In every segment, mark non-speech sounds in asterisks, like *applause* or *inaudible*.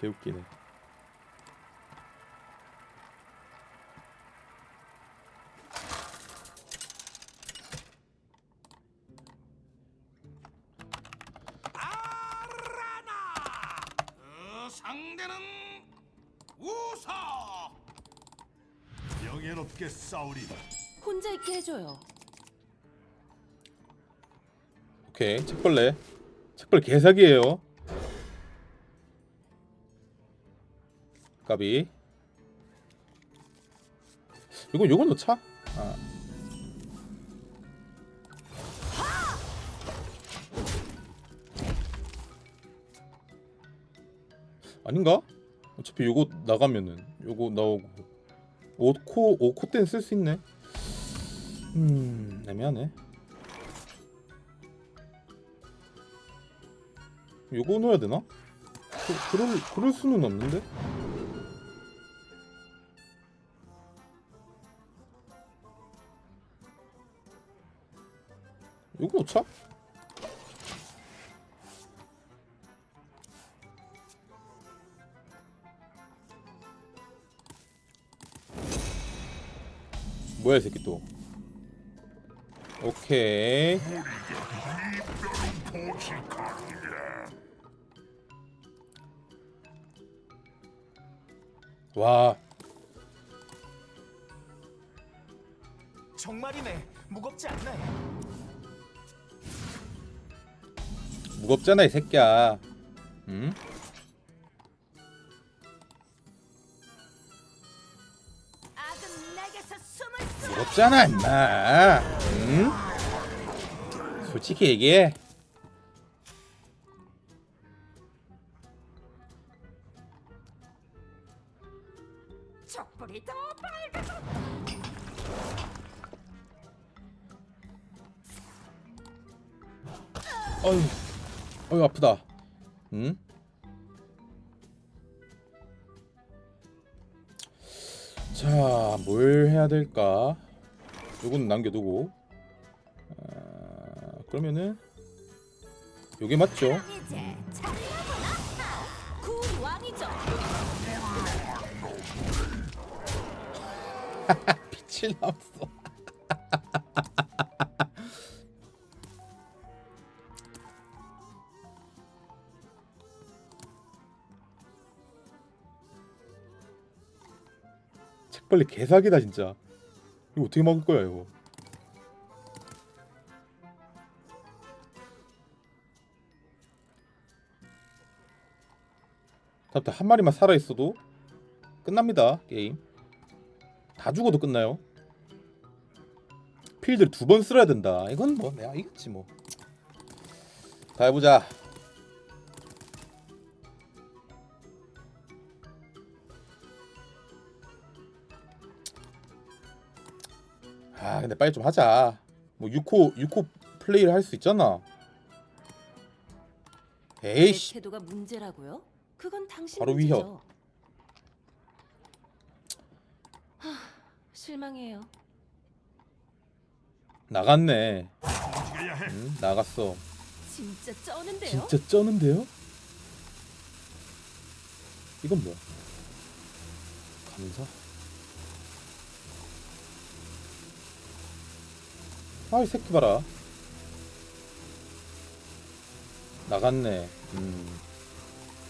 개웃기네. 아라나 그 상대는 우서 명예롭게 싸우리다. 혼자 있게 해줘요. 오케이 책벌레. 책벌레 개사기예요. 까비. 이거 요건 넣자. 아. 아닌가? 어차피 요거 나가면은 요거 나오고 5코 5코 때는 쓸수 있네. 음 애매하네. 요거 넣어야 되나? 그, 그럴 그럴 수는 없는데. 요거 넣자. 뭐야 이 새끼 또. 오케이. 와 정말이네. 무겁지 않네. 무겁잖아 이 새끼야. 응? 무겁잖아 임마. 응? 솔직히 얘기해. 어휴, 어휴 아프다. 응? 자, 뭘 해야 될까? 요건 남겨두고. 아, 그러면은 요게 맞죠? *laughs* 빛이 나왔어. *laughs* 책벌레 개사기다 진짜. 이거 어떻게 막을 거야 이거? 다음부터 한 마리만 살아 있어도 끝납니다 게임. 다 죽어도 끝나요. 필드를 두 번 쓸어야 된다. 이건 뭐 내가 이겼지 뭐. 다 해보자. 아 근데 빨리 좀 하자. 뭐 6호 6호 플레이를 할 수 있잖아. 내 에이씨 태도가 문제라고요? 그건 당신 바로 문제죠. 위협. 하, 실망해요. 나갔네. 움직여야 해. 응? 나갔어. 진짜 쩌는데요? 진짜 쩌는데요? 이건 뭐야? 감사? 아이 새끼 봐라. 나갔네. 음.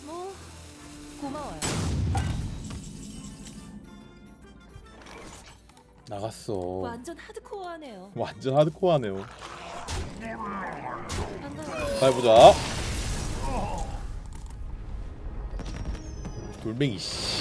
뭐 고마워요. 나갔어. 완전 하드코어하네요. 완전 하드코어하네요. 반가워요. 자 해보자. 돌멩이 씨